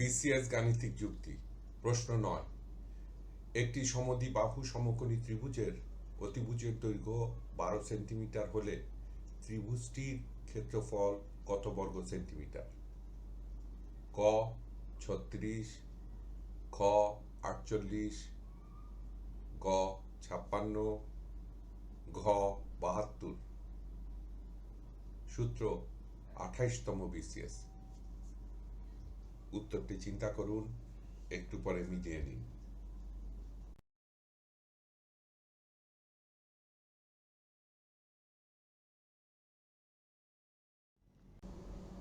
BCS গাণিতিক যুক্তি। প্রশ্ন নয়। একটি সমদ্বিবাহু সমকোণী ত্রিভুজের অতিভুজের দৈর্ঘ্য বারো সেন্টিমিটার হলে ত্রিভুজটির ক্ষেত্রফল কত বর্গ সেন্টিমিটার? ক, ছত্রিশ, খ, আটচল্লিশ, গ, ছাপ্পান্ন, ঘ, বাহাত্তর। সূত্র, আঠাইশতম বিসিএস উত্তরটি চিন্তা করুন, একটু পরে মিলিয়ে নিন।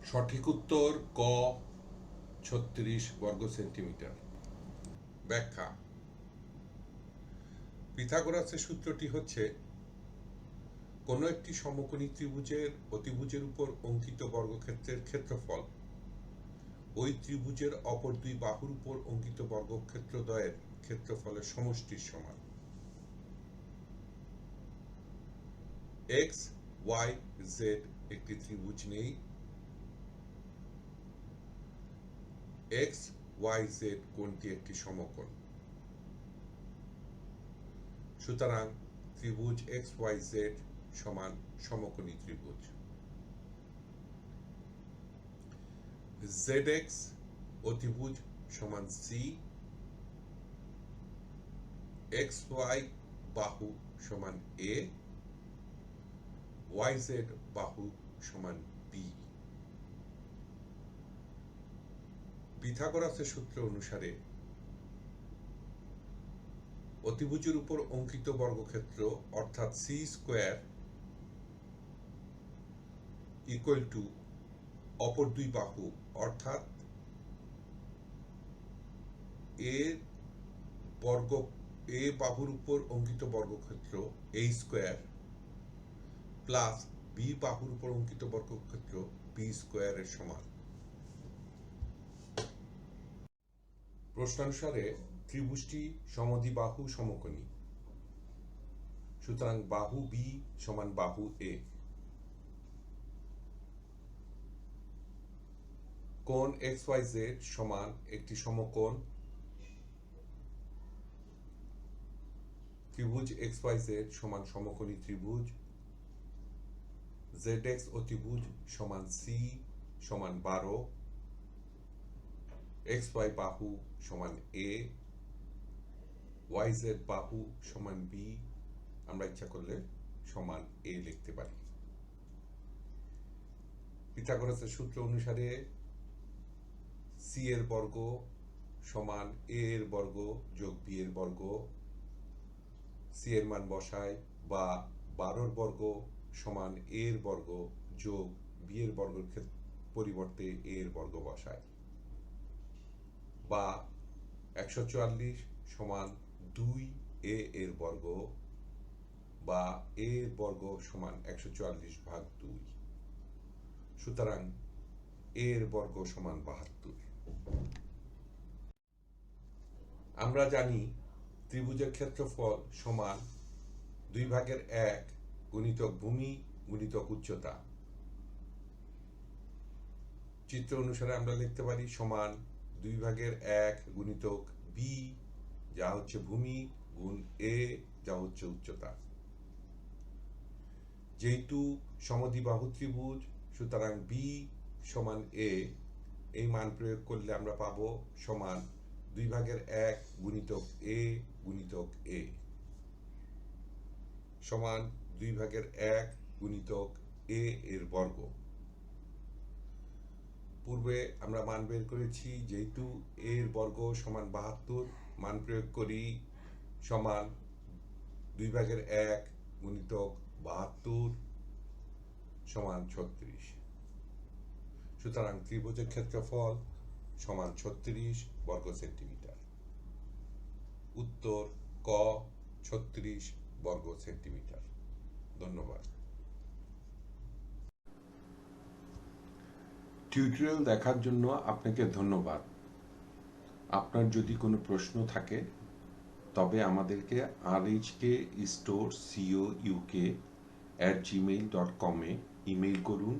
সঠিক উত্তর ক, ছত্রিশ বর্গ সেন্টিমিটার। ব্যাখ্যা। পিথাগোরাসের সূত্রটি হচ্ছে, কোনো একটি সমকোণী ত্রিভুজের অতিভুজের উপর অঙ্কিত বর্গক্ষেত্রের ক্ষেত্রফল। ওই ত্রিভুজের অপর দুই বাহুর উপর অঙ্কিত বর্গক্ষেত্র দ্বয়ের ক্ষেত্রফলের সমষ্টির সমান। এক্স, ওয়াই, জেড একটি ত্রিভুজ নেই। এক্স, ওয়াই, জেড কোণটি একটি সমকোণ? সুতরাং ত্রিভুজ এক্স, ওয়াই, জেড সমান সমকোণী ত্রিভুজ। জেড এক্স অতিভুজ সমান সি এক্স ওয়াই বাহু সমান এ ওয়াই জেড বাহু সমান বি পিথাগোরাসের সূত্র অনুসারে, অতিভুজের উপর অঙ্কিত বর্গক্ষেত্র, অর্থাৎ সি স্কোয়ার ইকুয়াল টু অপর দুই বাহু, অর্থাৎ এ বর্গ, এ বাহুর উপর অঙ্কিত বর্গক্ষেত্র এ স্কোয়ার প্লাস বি বাহুর উপর অঙ্কিত বর্গক্ষেত্র বি স্কোয়ারের সমান। প্রশ্নানুসারে ত্রিভুজটি সমদ্বিবাহু সমকোণী। সুতরাং বাহু বি সমান বাহু এ কোণ এক্স ওয়াই জেড সমান একটি সমকোণ ত্রিভুজ এক্স ওয়াই জেড সমান সমকোণী ত্রিভুজ, জেড এক্স অতিভুজ সমান সি সমান বারো, এক্স ওয়াই বাহু সমান এ, ওয়াই জেড বাহু সমান বি, আমরা ইচ্ছা করলে সমান এ লিখতে পারি। পিথাগোরাসের সূত্র অনুসারে সি এর বর্গ সমান এ এর বর্গ যোগ বি এর বর্গ। সি এর মান বসায় বা বারোর বর্গ সমান এ এর বর্গ যোগ বি এর বর্গের পরিবর্তে এ এর বর্গ বসায়। বা একশো চুয়াল্লিশ সমান দুই এ এর বর্গ বা এ এর বর্গ সমান একশো চুয়াল্লিশ ভাগ দুই। সুতরাং এর বর্গ সমান বাহাত্তর। আমরা জানি ত্রিভুজের ক্ষেত্রফল সমান দুই ভাগের এক গুণিতক ভূমি গুণিতক উচ্চতা। চিত্র অনুসারে আমরা লিখতে পারি সমান দুই ভাগের এক গুণিতক বি যা হচ্ছে ভূমি গুণ এ যা হচ্ছে উচ্চতা। যেহেতু সমদ্বিবাহু ত্রিভুজ, সুতরাং বি সমান এ এই মান প্রয়োগ করলে আমরা পাবো সমান দুই ভাগের এক গুণিতক এ গুণিতক এ। সমান দুই ভাগের এক গুণিতক এ এর বর্গ। পূর্বে আমরা মান বের করেছি যেহেতু এর বর্গ সমান বাহাত্তর, মান প্রয়োগ করি সমান দুই ভাগের এক গুণিতক বাহাত্তর সমান ছত্রিশ। সুতরাং ত্রিভুজের ক্ষেত্রফল সমান ছত্রিশ বর্গ সেন্টিমিটার। উত্তর, ক, ছত্রিশ বর্গ সেন্টিমিটার। ধন্যবাদ। টিউটোরিয়াল দেখার জন্য আপনাকে ধন্যবাদ। আপনার যদি কোনো প্রশ্ন থাকে, তবে আমাদেরকে R H K store co UK at Gmail dot কমে ইমেইল করুন।